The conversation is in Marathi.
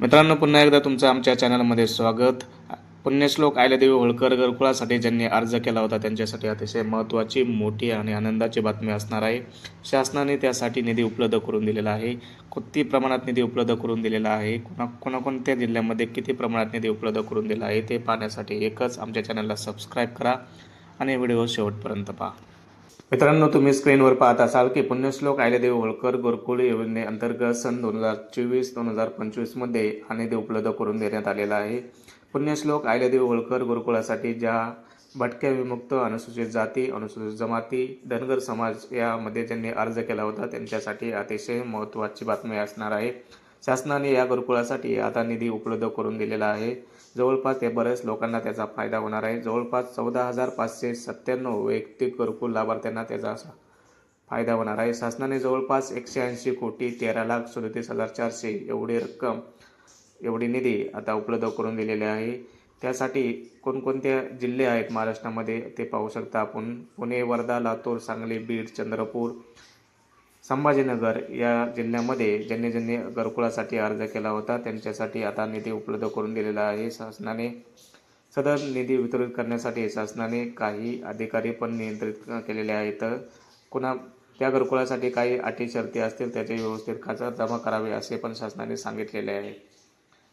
मित्रांनो पुन्हा एकदा तुमचं आमच्या चॅनलमध्ये स्वागत. पुण्यश्लोक आयल्यादेवी होळकर घरकुळासाठी ज्यांनी अर्ज केला होता त्यांच्यासाठी अतिशय महत्त्वाची मोठी आणि आनंदाची बातमी असणार आहे. शासनाने त्यासाठी निधी उपलब्ध करून दिलेला आहे. किती प्रमाणात निधी उपलब्ध करून दिलेला आहे? कोणा कोणाकोणत्या जिल्ह्यामध्ये किती प्रमाणात निधी उपलब्ध करून दिला आहे? ते पाहण्यासाठी एकच आमच्या चॅनलला सबस्क्राईब करा आणि व्हिडिओ शेवटपर्यंत पहा. मित्रांनो तुम्ही स्क्रीनवर पाहत असाल की पुण्यश्लोक आयलेदेव होळकर गोरकुळ योजनेअंतर्गत सन दोन हजार चोवीस दोन हजार पंचवीसमध्ये हा निधी उपलब्ध करून देण्यात आलेला आहे. पुण्यश्लोक आयलेदेव होळकर गुरुकुळासाठी ज्या भटक्या विमुक्त अनुसूचित जाती अनुसूचित जमाती धनगर समाज यामध्ये ज्यांनी अर्ज केला होता त्यांच्यासाठी अतिशय महत्त्वाची बातमी असणार आहे. शासनाने या गुरुकुळासाठी आता निधी उपलब्ध करून दिलेला आहे. जवळपास ते बऱ्याच लोकांना त्याचा फायदा होणार आहे. जवळपास चौदा हजार पाचशे सत्त्याण्णव वैयक्तिक गुरुकुल लाभार्थ्यांना त्याचा फायदा होणार आहे. शासनाने जवळपास एकशे ऐंशी कोटी तेरा लाख सदतीस हजार चारशे एवढी रक्कम एवढी निधी आता उपलब्ध करून दिलेली आहे. त्यासाठी कोणकोणत्या जिल्हे आहेत महाराष्ट्रामध्ये ते पाहू शकता आपण. पुणे वर्धा लातूर सांगली बीड चंद्रपूर संभाजीनगर या जिल्ह्यामध्ये ज्यांनी ज्यांनी घरकुळासाठी अर्ज केला होता. त्यांच्यासाठी आता निधी उपलब्ध करून दिलेला आहे. शासनाने सदर निधी वितरित करण्यासाठी शासनाने काही अधिकारी पण नियंत्रित केलेले आहेत. कुणा त्या घरकुळासाठी काही अटी शर्ती असतील त्याचे व्यवस्थित खात्यात जमा करावे असे पण शासनाने सांगितलेले आहे.